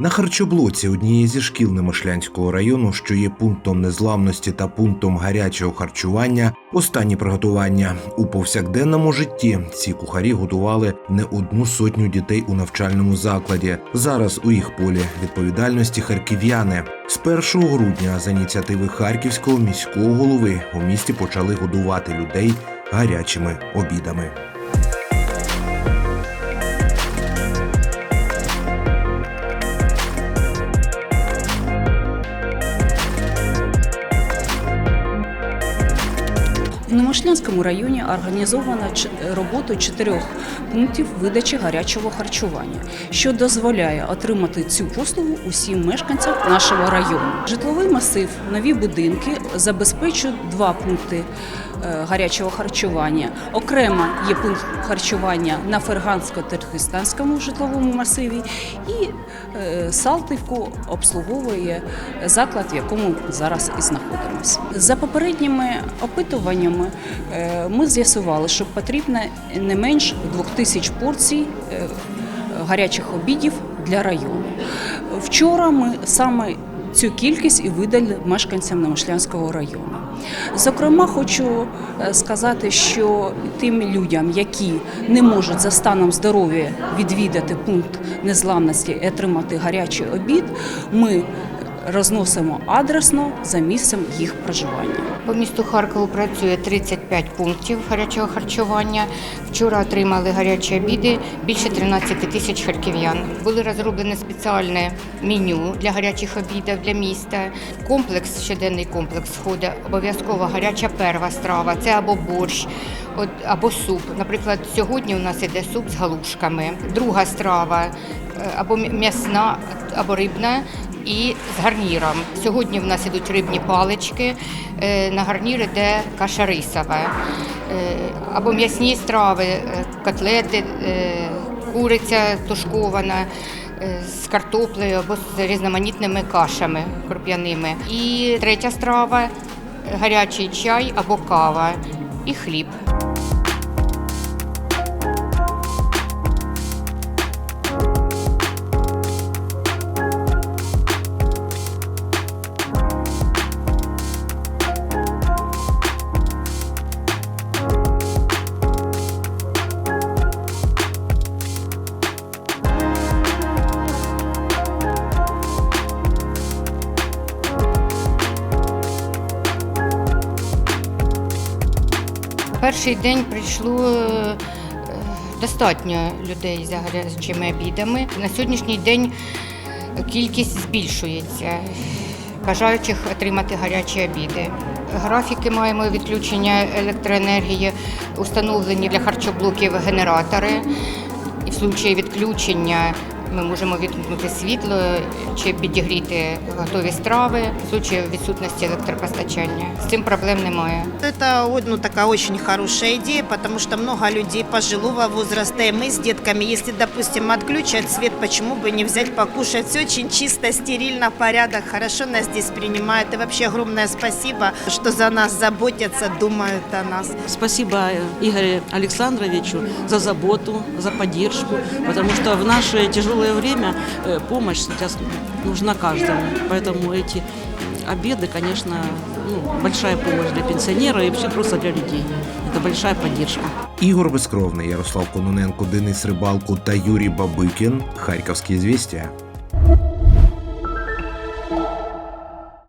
На харчоблоці однієї зі шкіл Немишлянського району, що є пунктом незламності та пунктом гарячого харчування, останні приготування у повсякденному житті ці кухарі готували не одну сотню дітей у навчальному закладі. Зараз у їх полі відповідальності харків'яни. З 1 грудня за ініціативи харківського міського голови у місті почали годувати людей гарячими обідами. В Немишлянському районі організовано роботу чотирьох пунктів видачі гарячого харчування, що дозволяє отримати цю послугу усім мешканцям нашого району. Житловий масив, нові будинки забезпечують два пункти гарячого харчування. Окремо є пункт харчування на Фергансько-Терхистанському житловому масиві, і е, Салтівку обслуговує заклад, в якому зараз і знаходимося. За попередніми опитуваннями е, ми з'ясували, що потрібно не менш 2000 порцій е, гарячих обідів для району. Вчора ми саме цю кількість і видали мешканцям Немишлянського району. Зокрема, хочу е, сказати, що тим людям, які не можуть за станом здоров'я відвідати пункт незламності і отримати гарячий обід, ми розносимо адресно за місцем їх проживання. По місту Харкову працює 35 пунктів гарячого харчування. Вчора отримали гарячі обіди більше 13 тисяч харків'ян. Були розроблені спеціальне меню для гарячих обідів для міста. Комплекс, щоденний комплекс входить обов'язково гаряча перва страва. Це або борщ, або суп. Наприклад, сьогодні у нас іде суп з галушками. Друга страва е, або м'ясна, або рибна і з гарніром. Сьогодні в нас ідуть рибні палички, е, на гарнір іде каша рисова, е, або м'ясні страви, е, котлети, куриця тушкована. З картоплею або з різноманітними кашами круп'яними. І третя страва гарячий чай або кава і хліб. Перший день прийшло е, достатньо людей за гарячими обідами. На сьогоднішній день кількість збільшується бажаючих отримати гарячі обіди. Графіки маємо відключення електроенергії, установлені для харчоблоків генератори. І в случаї відключення ми можемо відмкнути світло чи підігріти готові страви в случаї відсутності електропостачання. З цим проблем немає. Это ну, такая очень хорошая идея, потому что много людей пожилого возраста, и мы с детками, если, допустим, отключат свет, почему бы не взять покушать? Все очень чисто, стерильно, порядок, хорошо нас здесь принимают. И вообще огромное спасибо, что за нас заботятся, думают о нас. Спасибо э, Игорю Александровичу за заботу, за поддержку, потому что в наше тяжелое время э, помощь сейчас нужна каждому. Поэтому эти обеды, конечно, ну, большая помощь для пенсионера и вообще просто для людей. Это большая поддержка. Ігор Безкровний, Ярослав Кононенко, Денис Рибалко та Юрій Бабикін. Харківські звістя.